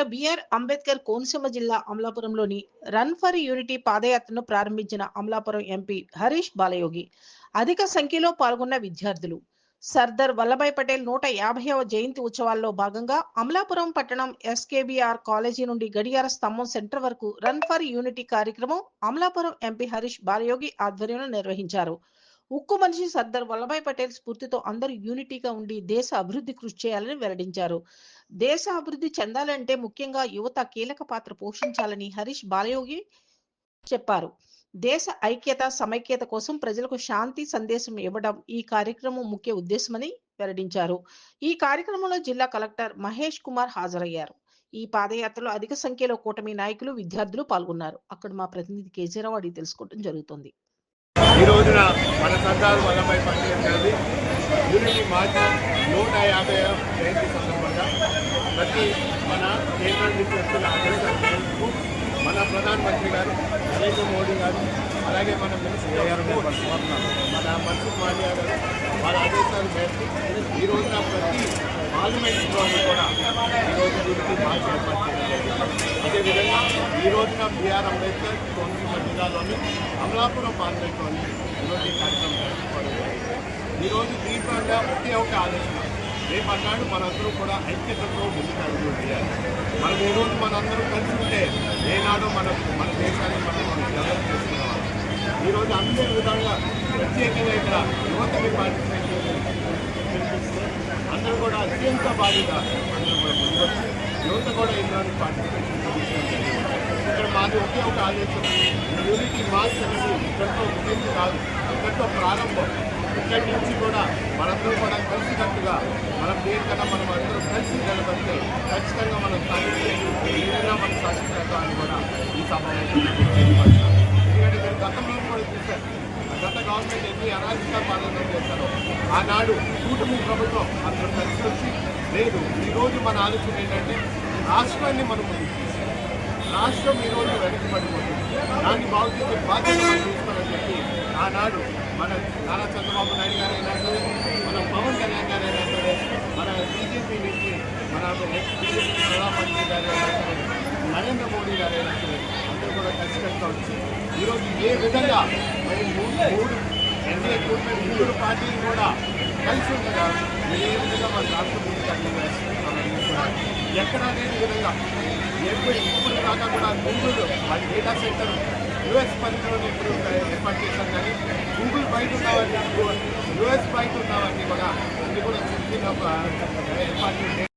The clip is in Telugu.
డాక్టర్ బిఆర్ అంబేద్కర్ కోనసీమ జిల్లా అమలాపురంలోని రన్ ఫర్ యూనిటీ పాదయాత్రను ప్రారంభించిన అమలాపురం ఎంపీ హరీష్ బాలయోగి. అధిక సంఖ్యలో పాల్గొన్న విద్యార్థులు. సర్దార్ వల్లభాయ్ పటేల్ నూట యాభైవ జయంతి ఉత్సవాల్లో భాగంగా అమలాపురం పట్టణం ఎస్కేబిఆర్ కాలేజీ నుండి గడియార స్తంభం సెంటర్ వరకు రన్ ఫర్ యూనిటీ కార్యక్రమం అమలాపురం ఎంపీ హరీష్ బాలయోగి ఆధ్వర్యంలో నిర్వహించారు. ఉక్కు మనిషి సర్దార్ వల్లభాయ్ పటేల్ స్ఫూర్తితో అందరూ యూనిటీగా ఉండి దేశ అభివృద్ధి కృషి చేయాలని వెల్లడించారు. దేశ అభివృద్ధి చెందాలంటే ముఖ్యంగా యువత కీలక పాత్ర పోషించాలని హరీష్ బాలయోగి చెప్పారు. దేశ ఐక్యత సమైక్యత కోసం ప్రజలకు శాంతి సందేశం ఇవ్వడం ఈ కార్యక్రమం ముఖ్య ఉద్దేశమని వెల్లడించారు. ఈ కార్యక్రమంలో జిల్లా కలెక్టర్ మహేష్ కుమార్ హాజరయ్యారు. ఈ పాదయాత్రలో అధిక సంఖ్యలో కూటమి నాయకులు విద్యార్థులు పాల్గొన్నారు. అక్కడ మా ప్రతినిధి కేజీరావు అడిగి తెలుసుకోవడం జరుగుతుంది. ఈ రోజున మన సర్దార్ వల్లభాయ్ పటేల్ గారిది యూనిటీ మార్చ్ నూట యాభై జయంతి సందర్భంగా ప్రతి మన కేంద్ర నుంచి వస్తున్న ఆదేశాల మన ప్రధానమంత్రి గారు నరేంద్ర మోడీ గారు అలాగే మన మినిస్టర్ గారు మన మన్సుఖ్ మాండియా గారు వాళ్ళ ఆదేశాల మేరకు ఈ రోజున ప్రతి పార్లమెంట్లో కూడా ఈరోజు యూనిటీ మార్చి ఏర్పాటు చేయడం జరిగింది. అదేవిధంగా ఈ రోజున బిఆర్ అంబేద్కర్ కోనసీమ జిల్లాలోని అమలాపురం పార్లమెంట్లోని ఈరోజు ఈ కార్యక్రమం జరుపుకోవడం ఈరోజు దీంట్లో ఒకే ఒక ఆలోచన రేపు అన్నాడు మనందరూ కూడా ఐక్యతతో ముందుకు అడుగు చేయాలి. మనం ఈ రోజు మనందరూ కలిసి ఉంటే ఏనాడో మన మన దేశాన్ని మనం మనం డెవలప్ చేసుకున్నాం ఈరోజు అన్ని విధంగా ప్రత్యేకంగా ఇక్కడ యువతని పార్టిసిపేట్ చేసి అందరూ కూడా అత్యంత బాధ్యత అందరూ కూడా ముందుకొచ్చి యువత కూడా ఇందులో పార్టిసిపేషన్ చేయాలి. ఇక్కడ మాది ఒకే ఒక ఆలోచన యూనిటీ మార్చ్ అనేది ఇక్కడితో ముగింపు కాదు. ఇక్కడితో ప్రారంభం. ఇక్కడి నుంచి కూడా మనందరూ కూడా కలిసికట్టుగా మనం దేనికన్నా మనం అందరూ కలిసి నిలబడితే ఖచ్చితంగా మనం సాధించేది ఏదైనా మనం సాధించేద్దాం అని కూడా ఈ సమావేశంలో ఎందుకంటే మీరు గతంలో కూడా చూశారు. గత గవర్నమెంట్ ఎన్ని అరాజక పాలన చేశారో ఆనాడు కూటమి ప్రభుత్వం అందరూ కలిసి వచ్చి లేదు ఈరోజు మన ఆలోచన ఏంటంటే రాష్ట్రాన్ని మనం ముందుకు తీసుకెళ్ళాలి. రాష్ట్రం ఈరోజు వెనకబడిపోతుంది. దాన్ని బాగు చేసే బాధ్యత తీసుకోవాలని చెప్పి ఆనాడు మన నారా చంద్రబాబు నాయుడు గారు అయినా సరే మన పవన్ కళ్యాణ్ గారు అయినా సరే మన బీజేపీ నుంచి మన బీజేపీ ప్రధానమంత్రి గారు అయినా సరే నరేంద్ర మోడీ గారు అయినా సరే అందరూ కూడా ఖచ్చితంగా వచ్చి ఈరోజు ఏ విధంగా మరి మూడు మూడు ఎన్డీఏ కూటమి మూడు పార్టీలు కూడా కలిసి ఉండగా ఏ విధంగా మన రాష్ట్ర ముందుకు అడుగు వేస్తున్నారని కూడా ఎక్కడ లేని విధంగా ఎప్పుడు ఇప్పుడు దాకా కూడా గూగుల్ వాటి డేటా సెంటర్ యుఎస్ పరిధిలోనే ఇప్పుడు ఏర్పాటు చేశారు కానీ గూగుల్ బయట ఉన్నవన్నీ యుఎస్ బయట ఉన్నవన్నీ కూడా అన్ని కూడా ఏర్పాటు